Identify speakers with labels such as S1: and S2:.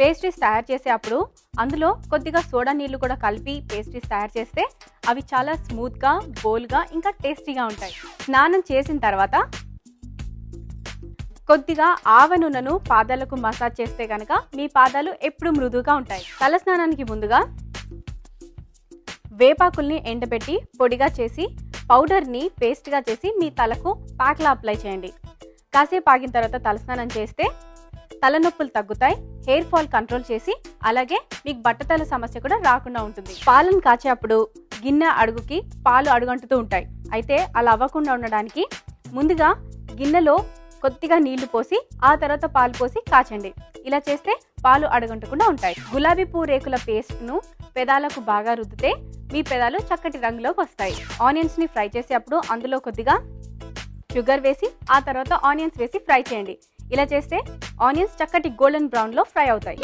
S1: Pastries తయారు చేసే అప్పుడు అందులో కొద్దిగా సోడా నీళ్ళు కూడా కలిపి పేస్ట్రీస్ తయారు చేస్తే అవి చాలా స్మూత్గా బోల్గా ఇంకా టేస్టీగా ఉంటాయి. స్నానం చేసిన తర్వాత కొద్దిగా ఆవ నూనెను పాదాలకు మసాజ్ చేస్తే కనుక మీ పాదాలు ఎప్పుడు మృదువుగా ఉంటాయి. తల స్నానానికి ముందుగా వేపాకుల్ని ఎండబెట్టి పొడిగా చేసి పౌడర్ని పేస్ట్గా చేసి మీ తలకు ప్యాక్లా అప్లై చేయండి. కాసేపు ఆగిన తర్వాత తలస్నానం చేస్తే తలనొప్పులు తగ్గుతాయి. హెయిర్ ఫాల్ కంట్రోల్ చేసి అలాగే మీకు బట్టతల సమస్య కూడా రాకుండా ఉంటుంది. పాలను కాచేటప్పుడు గిన్నె అడుగుకి పాలు అడుగంటుతూ ఉంటాయి. అయితే అలా అవ్వకుండా ఉండడానికి ముందుగా గిన్నెలో కొద్దిగా నీళ్ళు పోసి ఆ తర్వాత పాలు పోసి కాచండి. ఇలా చేస్తే పాలు అడగంటకుండా ఉంటాయి. గులాబీ పూ రేకుల పేస్ట్ను పెదాలకు బాగా రుద్దితే మీ పెదాలు చక్కటి రంగులోకి వస్తాయి. ఆనియన్స్ని ఫ్రై చేసేటప్పుడు అందులో కొద్దిగా షుగర్ వేసి ఆ తర్వాత ఆనియన్స్ వేసి ఫ్రై చేయండి. ఇలా చేస్తే ఆనియన్స్ చక్కటి గోల్డెన్ బ్రౌన్లో ఫ్రై అవుతాయి.